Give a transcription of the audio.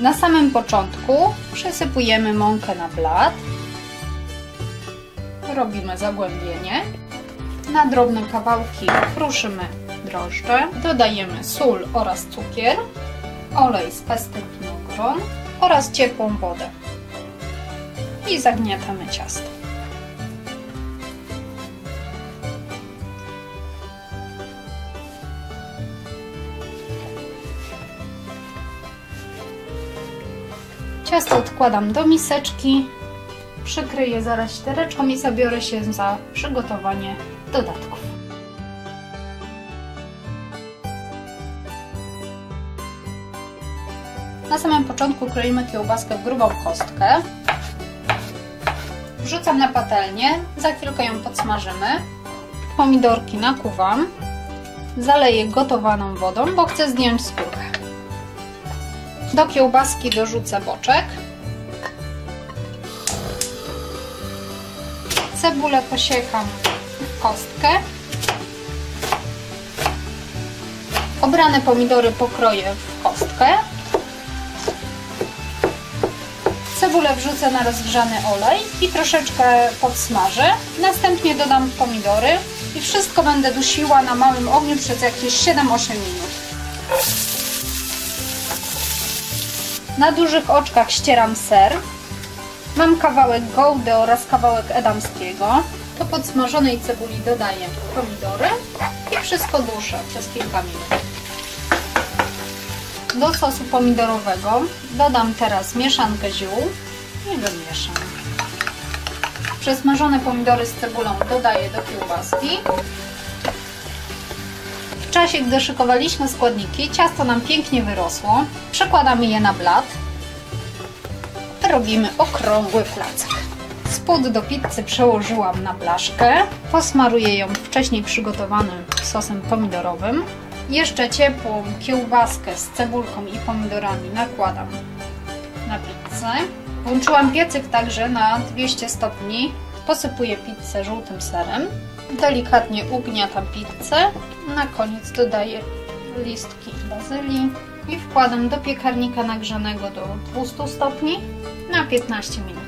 Na samym początku przesypujemy mąkę na blat. Robimy zagłębienie. Na drobne kawałki kruszymy drożdże. Dodajemy sól oraz cukier, olej z pestek winogron oraz ciepłą wodę. I zagniatamy ciasto. Ciasto odkładam do miseczki, przykryję zaraz ściereczką i zabiorę się za przygotowanie dodatków. Na samym początku kroimy kiełbaskę w grubą kostkę. Wrzucam na patelnię, za chwilkę ją podsmażymy. Pomidorki nakuwam. Zaleję gotowaną wodą, bo chcę zdjąć skórkę. Do kiełbaski dorzucę boczek. Cebulę posiekam w kostkę. Obrane pomidory pokroję w kostkę. Cebulę wrzucę na rozgrzany olej i troszeczkę podsmażę. Następnie dodam pomidory i wszystko będę dusiła na małym ogniu przez jakieś 7-8 minut. Na dużych oczkach ścieram ser. Mam kawałek gołdy oraz kawałek edamskiego. Do podsmażonej cebuli dodaję pomidory i wszystko duszę przez kilka minut. Do sosu pomidorowego dodam teraz mieszankę ziół i wymieszam. Przesmażone pomidory z cebulą dodaję do kiełbaski. W czasie, gdy szykowaliśmy składniki, ciasto nam pięknie wyrosło. Przekładamy je na blat. Robimy okrągły placek. Spód do pizzy przełożyłam na blaszkę. Posmaruję ją wcześniej przygotowanym sosem pomidorowym. Jeszcze ciepłą kiełbaskę z cebulką i pomidorami nakładam na pizzę. Włączyłam piecyk także na 200 stopni. Posypuję pizzę żółtym serem. Delikatnie ugniatam pizzę. Na koniec dodaję listki bazylii i wkładam do piekarnika nagrzanego do 200 stopni na 15 minut.